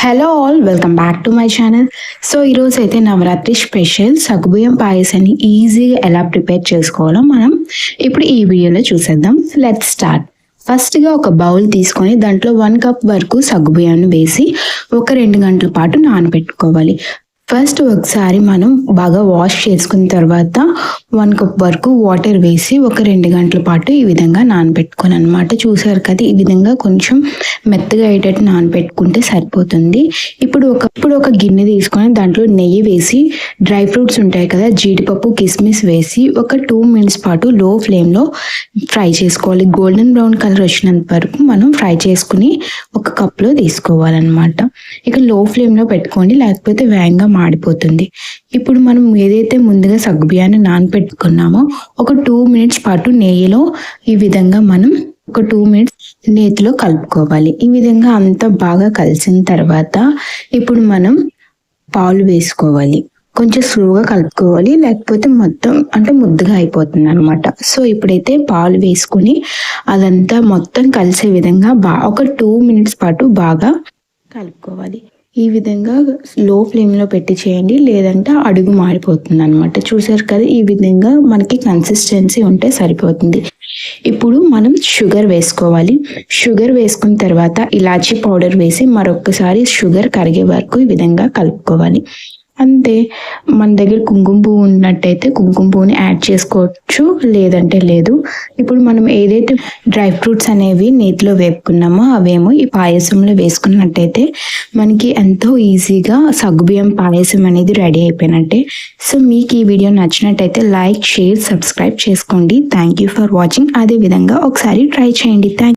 Hello all welcome back to my channel so ఈరోజు అయితే Navratri special సగ్గుబియ్యం పాయసాన్ని ఈజీగా ఎలా ప్రిపేర్ చేసుకోవాలో మనం ఇప్పుడు ఈ వీడియోలో చూసేద్దాం. లెట్ స్టార్ట్ ఫస్ట్గా ఒక బౌల్ తీసుకొని దాంట్లో వన్ కప్ వరకు సగ్గుబియ్యాన్ని వేసి ఒక రెండు గంటల పాటు నానబెట్టుకోవాలి. ఫస్ట్ ఒకసారి మనం బాగా వాష్ చేసుకున్న తర్వాత వన్ కప్ వరకు వాటర్ వేసి ఒక రెండు గంటల పాటు ఈ విధంగా నానబెట్టుకోను అనమాట చూసారు కదా ఈ విధంగా కొంచెం మెత్తగా అయ్యేటట్టు నానబెట్టుకుంటే సరిపోతుంది. ఇప్పుడు ఒక ఇప్పుడు ఒక గిన్నె తీసుకొని దాంట్లో నెయ్యి వేసి డ్రై ఫ్రూట్స్ ఉంటాయి కదా జీడిపప్పు కిస్మిస్ వేసి ఒక టూ మినిట్స్ పాటు లో ఫ్లేమ్లో ఫ్రై చేసుకోవాలి. గోల్డెన్ బ్రౌన్ కలర్ వచ్చినంత వరకు మనం ఫ్రై చేసుకుని ఒక కప్లో తీసుకోవాలన్నమాట. ఇక లో ఫ్లేమ్లో పెట్టుకోండి లేకపోతే వేగంగా మాడిపోతుంది. ఇప్పుడు మనం ఏదైతే ముందుగా సగ్గుబియ్యాన్ని నానపెట్టుకున్నామో ఒక టూ మినిట్స్ పాటు నెయ్యిలో ఈ విధంగా మనం ఒక టూ మినిట్స్ నేతిలో కలుపుకోవాలి. ఈ విధంగా అంతా బాగా కలిసిన తర్వాత ఇప్పుడు మనం పాలు వేసుకోవాలి. కొంచెం స్లోగా కలుపుకోవాలి. లేకపోతే మొత్తం అంటే ముద్దగా అయిపోతుంది అనమాట సో ఇప్పుడైతే పాలు వేసుకుని అదంతా మొత్తం కలిసే విధంగా బా ఒక టూ మినిట్స్ పాటు బాగా కలుపుకోవాలి. ఈ విధంగా లో ఫ్లేమ్లో పెట్టి చేయండి. లేదంటే అడుగు మారిపోతుంది అనమాట చూసారు కదా ఈ విధంగా మనకి కన్సిస్టెన్సీ ఉంటే సరిపోతుంది. ఇప్పుడు మనం షుగర్ వేసుకోవాలి. షుగర్ వేసుకున్న తర్వాత ఇలాచీ పౌడర్ వేసి మరొకసారి షుగర్ కరిగే వరకు ఈ విధంగా కలుపుకోవాలి. అంతే మన దగ్గర కుంకుమ పువ్వు ఉన్నట్టయితే కుంకుమ పువ్వుని యాడ్ చేసుకోవచ్చు. లేదంటే లేదు. ఇప్పుడు మనం ఏదైతే డ్రై ఫ్రూట్స్ అనేవి నీటిలో వేపుకున్నామో అవేమో ఈ పాయసంలో వేసుకున్నట్టయితే మనకి ఎంతో ఈజీగా సగ్గుబియ్యం పాయసం అనేది రెడీ అయిపోయినట్టే. సో మీకు ఈ వీడియో నచ్చినట్టయితే లైక్ షేర్ సబ్స్క్రైబ్ చేసుకోండి. థ్యాంక్ యూ ఫర్ వాచింగ్ అదే విధంగా ఒకసారి ట్రై చేయండి. థ్యాంక్